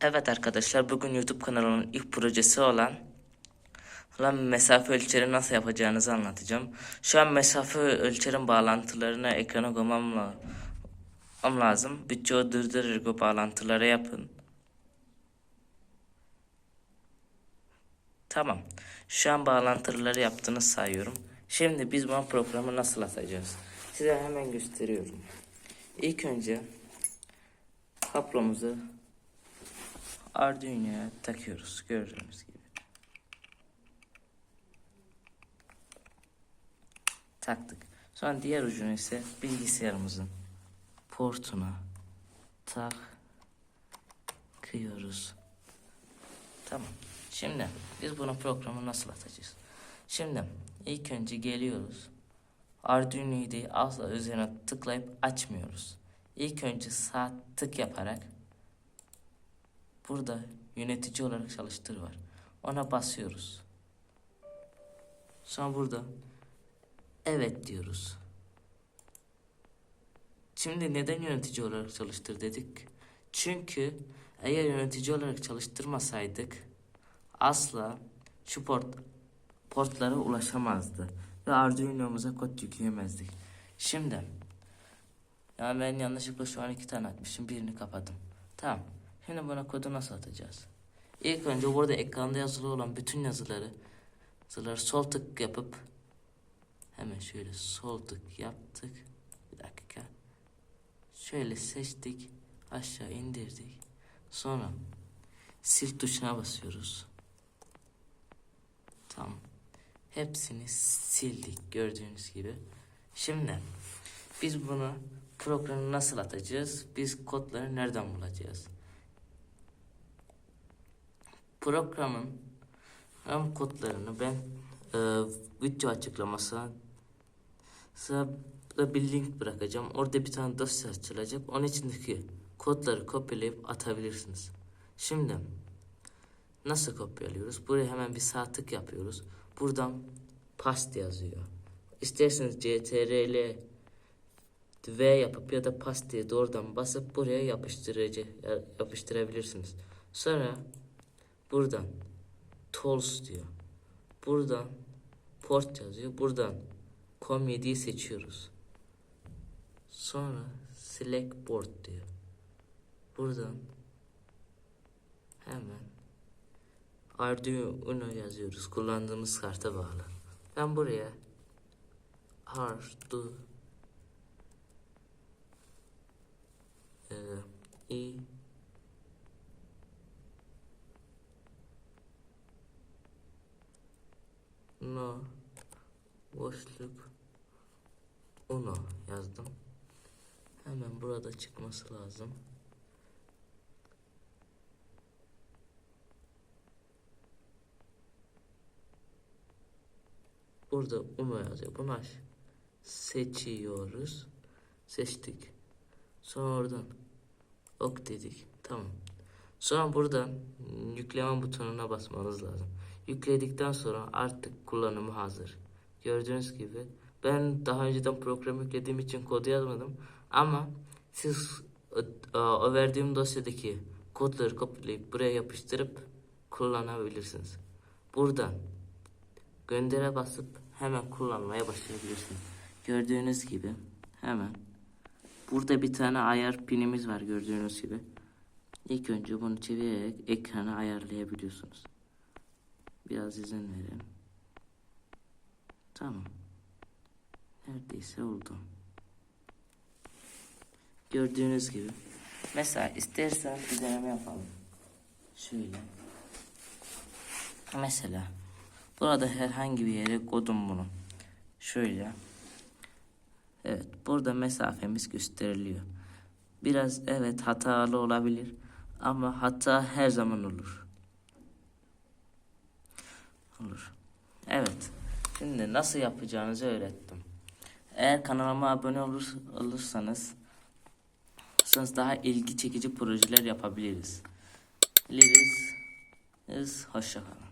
Evet arkadaşlar bugün YouTube kanalının ilk projesi olan olan mesafe ölçeri nasıl yapacağınızı anlatacağım. Şu an mesafe ölçerin bağlantılarını ekrana koymam la- koymam lazım. Bütçeyi durdurur bu bağlantıları yapın. Tamam. Şu an bağlantıları yaptığını sayıyorum. Şimdi biz bu programı nasıl atacağız? Size hemen gösteriyorum. İlk önce kablomuzu Arduino'ya takıyoruz gördüğünüz gibi. Taktık. Sonra diğer ucunu ise bilgisayarımızın portuna takıyoruz. Tamam. Şimdi biz bunun programı nasıl atacağız? Şimdi ilk önce geliyoruz. Arduino'yu değil asla üzerine tıklayıp açmıyoruz. İlk önce sağ tık yaparak burada yönetici olarak çalıştır var. Ona basıyoruz. Sonra burada evet diyoruz. Şimdi neden yönetici olarak çalıştır dedik? Çünkü eğer yönetici olarak çalıştırmasaydık asla şu port portlara ulaşamazdı ve Arduino'muza kod yükleyemezdik. Şimdi yani ben yanlışlıkla şu an iki tane atmışım birini kapadım. Tamam. Şimdi buna kodu nasıl atacağız? İlk önce burada ekranda yazılı olan bütün yazıları yazıları sol tık yapıp hemen şöyle sol tık yaptık. Bir dakika. Şöyle seçtik. Aşağı indirdik. Sonra sil tuşuna basıyoruz. Tamam. Hepsini sildik gördüğünüz gibi. Şimdi biz bunu programı nasıl atacağız? Biz kodları nereden bulacağız? Programın hem kodlarını ben e, video açıklamasına da bir link bırakacağım. Orada bir tane dosya açılacak. Onun içindeki kodları kopyalayıp atabilirsiniz. Şimdi nasıl kopyalıyoruz? Buraya hemen bir sağ tık yapıyoruz. Buradan past yazıyor. İsterseniz CTRL V yapıp ya da past diye doğrudan basıp buraya yapıştırıcı yapıştırabilirsiniz. Sonra buradan tools diyor. Buradan port yazıyor. Buradan com7'yi seçiyoruz. Sonra select board diyor. Buradan hemen Arduino yazıyoruz. Kullandığımız karta bağlı. Ben buraya Ardu e, boşluk uno yazdım. Hemen burada çıkması lazım. Burada uno yazıyor. Bunu aç. Seçiyoruz. Seçtik. Sonra oradan ok dedik. Tamam. Sonra buradan yükleme butonuna basmanız lazım. Yükledikten sonra artık kullanımı hazır. Gördüğünüz gibi ben daha önceden program yüklediğim için kodu yazmadım. Ama siz o, o verdiğim dosyadaki kodları kopyalayıp buraya yapıştırıp kullanabilirsiniz. Buradan göndere basıp hemen kullanmaya başlayabilirsiniz. Gördüğünüz gibi hemen burada bir tane ayar pinimiz var gördüğünüz gibi. İlk önce bunu çevirerek ekranı ayarlayabiliyorsunuz. Biraz izin verin. Tamam. Neredeyse oldu. Gördüğünüz gibi. Mesela istersen bir deneme yapalım. Şöyle. Mesela burada herhangi bir yere kodum bunu. Şöyle. Evet burada mesafemiz gösteriliyor. Biraz evet hatalı olabilir ama hata her zaman olur. Olur. Evet. Şimdi nasıl yapacağınızı öğrettim. Eğer kanalıma abone olur, olursanız daha ilgi çekici projeler yapabiliriz. Biliriz. Hoşçakalın.